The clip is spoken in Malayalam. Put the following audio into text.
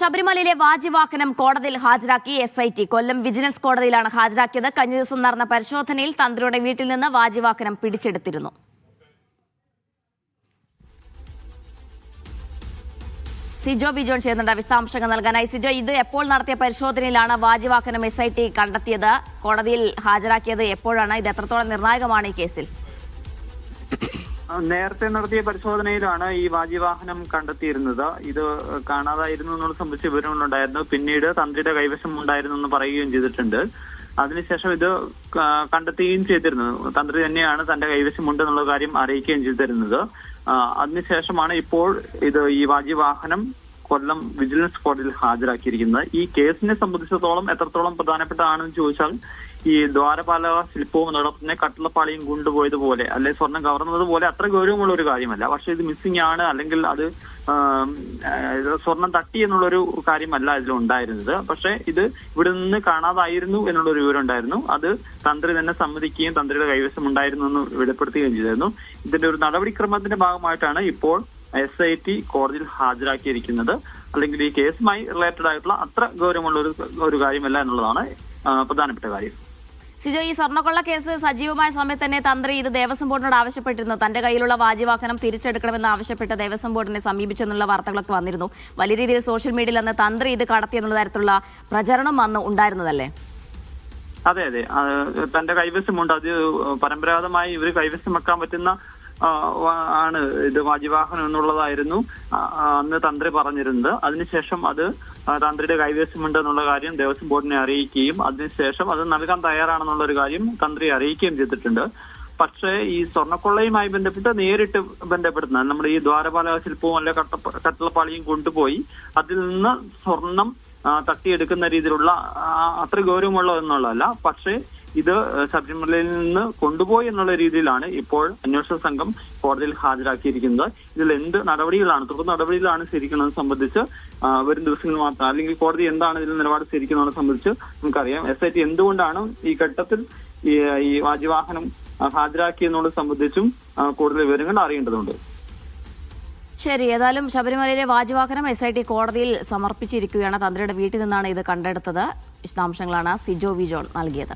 ശബരിമലയിലെ വാജിവാഹനം കോടതിയിൽ ഹാജരാക്കി S I T Kollam vigilance കോടതിയിലാണ് ഹാജരാക്കിയത്. കഴിഞ്ഞ ദിവസം നടന്ന പരിശോധനയിൽ തന്ത്രിയുടെ വീട്ടിൽ നിന്ന് വാജിവാഹനം പിടിച്ചെടുത്തിരുന്നു. സിജോ ബിജോൺ ചെയ്യുന്നുണ്ട് വിശദാംശങ്ങൾ നൽകാനായി സിജോ ഇത് എപ്പോൾ നടത്തിയ പരിശോധനയിലാണ് വാജിവാഹനം എസ് ഐ ടി കണ്ടെത്തിയത്? കോടതിയിൽ ഹാജരാക്കിയത് എപ്പോഴാണ്? ഇത് എത്രത്തോളം നിർണായകമാണ് ഈ കേസിൽ? നേരത്തെ നടത്തിയ പരിശോധനയിലാണ് ഈ വാജിവാഹനം കണ്ടെത്തിയിരുന്നത്. ഇത് കാണാതായിരുന്നു എന്നുള്ള സംബന്ധിച്ച് വിവരങ്ങളുണ്ടായിരുന്നു. പിന്നീട് തന്ത്രിയുടെ കൈവശം ഉണ്ടായിരുന്നു എന്ന് പറയുകയും ചെയ്തിട്ടുണ്ട്. അതിനുശേഷം ഇത് കണ്ടെത്തുകയും ചെയ്തിരുന്നു. തന്ത്രി തന്നെയാണ് തന്റെ കൈവശമുണ്ട് എന്നുള്ള കാര്യം അറിയിക്കുകയും ചെയ്തിരുന്നത്. അതിനുശേഷമാണ് ഇപ്പോൾ ഇത് ഈ വാജിവാഹനം കൊല്ലം വിജിലൻസ് കോടതിയിൽ ഹാജരാക്കിയിരിക്കുന്നത്. ഈ കേസിനെ സംബന്ധിച്ചിടത്തോളം എത്രത്തോളം പ്രധാനപ്പെട്ടതാണെന്ന് ചോദിച്ചാൽ ഈ ദ്വാരപാലക ശില്പവും നടത്തുന്ന കട്ടിളപ്പാളിയും കൊണ്ടുപോയതുപോലെ അല്ലെ സ്വർണം കവർന്നത് പോലെ അത്ര ഗൗരവമുള്ള ഒരു കാര്യമല്ല. പക്ഷെ ഇത് മിസ്സിംഗ് ആണ് അല്ലെങ്കിൽ അത് സ്വർണം തട്ടി എന്നുള്ളൊരു കാര്യമല്ല ഇതിൽ ഉണ്ടായിരുന്നത്. പക്ഷെ ഇത് ഇവിടെ നിന്ന് കാണാതായിരുന്നു എന്നുള്ള ഒരു വിവരം ഉണ്ടായിരുന്നു. അത് തന്ത്രി തന്നെ സമ്മതിക്കുകയും തന്ത്രിയുടെ കൈവശം ഉണ്ടായിരുന്നു എന്ന് വെളിപ്പെടുത്തുകയും ചെയ്തിരുന്നു. ഇതിന്റെ ഒരു നടപടിക്രമത്തിന്റെ ഭാഗമായിട്ടാണ് ഇപ്പോൾ എസ് ഐ ടി കോടതിയിൽ ഹാജരാക്കിയിരിക്കുന്നത്. അല്ലെങ്കിൽ ഈ കേസുമായി റിലേറ്റഡ് ആയിട്ടുള്ള അത്ര ഗൗരവമുള്ള ഒരു ഒരു കാര്യമല്ല എന്നുള്ളതാണ് പ്രധാനപ്പെട്ട കാര്യം. സിജോ ഈ സ്വർണക്കൊള്ള കേസ് സജീവമായ സമയത്ത് തന്നെ തന്ത്രി ഇത് ദേവസ്വം ബോർഡിനോട് ആവശ്യപ്പെട്ടിരുന്നു. തന്റെ കയ്യിലുള്ള വാജിവാഹനം തിരിച്ചെടുക്കണമെന്ന് ആവശ്യപ്പെട്ട് ദേവസ്വം ബോർഡിനെ സമീപിച്ചെന്നുള്ള വാർത്തകളൊക്കെ വന്നിരുന്നു. വലിയ രീതിയിൽ സോഷ്യൽ മീഡിയയിൽ അന്ന് തന്ത്രി ഇത് കടത്തി എന്നുള്ള തരത്തിലുള്ള പ്രചരണം അന്ന് ഉണ്ടായിരുന്നതല്ലേ? അതെ അതെ. തന്റെ കൈവശമുണ്ട്. അത് പരമ്പരാഗതമായി ഇവർ കൈവശം വെക്കാൻ പറ്റുന്ന ആണ് ഇത് വാജിവാഹനം എന്നുള്ളതായിരുന്നു. അന്ന് തന്ത്രി പറഞ്ഞിരുന്നത്. അതിനുശേഷം അത് തന്ത്രിയുടെ കൈവശമുണ്ട് എന്നുള്ള കാര്യം ദേവസ്വം ബോർഡിനെ അറിയിക്കുകയും അതിനുശേഷം അത് നൽകാൻ തയ്യാറാണെന്നുള്ള ഒരു കാര്യം തന്ത്രി അറിയിക്കുകയും ചെയ്തിട്ടുണ്ട്. പക്ഷേ ഈ സ്വർണക്കൊള്ളയുമായി ബന്ധപ്പെട്ട് നേരിട്ട് ബന്ധപ്പെടുന്ന നമ്മുടെ ഈ ദ്വാരപാലക ശില്പവും അല്ലെ കട്ട കട്ടളപ്പാളിയും കൊണ്ടുപോയി അതിൽ നിന്ന് സ്വർണം തട്ടിയെടുക്കുന്ന രീതിയിലുള്ള അത്ര ഗൗരവമുള്ള എന്നുള്ളതല്ല പക്ഷേ ഇത് ശബരിമലയിൽ നിന്ന് കൊണ്ടുപോയി എന്നുള്ള രീതിയിലാണ് ഇപ്പോൾ അന്വേഷണ സംഘം കോടതിയിൽ ഹാജരാക്കിയിരിക്കുന്നത്. ഇതിൽ എന്ത് നടപടികളാണ് തുടർ നടപടികളാണ് സ്വീകരിക്കുന്നത് സംബന്ധിച്ച് വരും ദിവസങ്ങളിൽ മാത്രം അല്ലെങ്കിൽ കോടതി എന്താണ് ഇതിൽ നിലപാട് സ്വീകരിക്കുന്നത് സംബന്ധിച്ച് നമുക്കറിയാം. എസ് ഐ ടി എന്തുകൊണ്ടാണ് ഈ ഘട്ടത്തിൽ ഈ വാജിവാഹനം ഹാജരാക്കിയെന്നുള്ളത് സംബന്ധിച്ചും കൂടുതൽ വിവരങ്ങൾ അറിയേണ്ടതുണ്ട്. ശരി ഏതായാലും ശബരിമലയിലെ വാജിവാഹനം എസ് ഐ ടി കോടതിയിൽ സമർപ്പിച്ചിരിക്കുകയാണ്. തന്ത്രിയുടെ വീട്ടിൽ നിന്നാണ് ഇത് കണ്ടെടുത്തത്. വിശദാംശങ്ങളാണ് സിജോ വിജോൺ നൽകിയത്.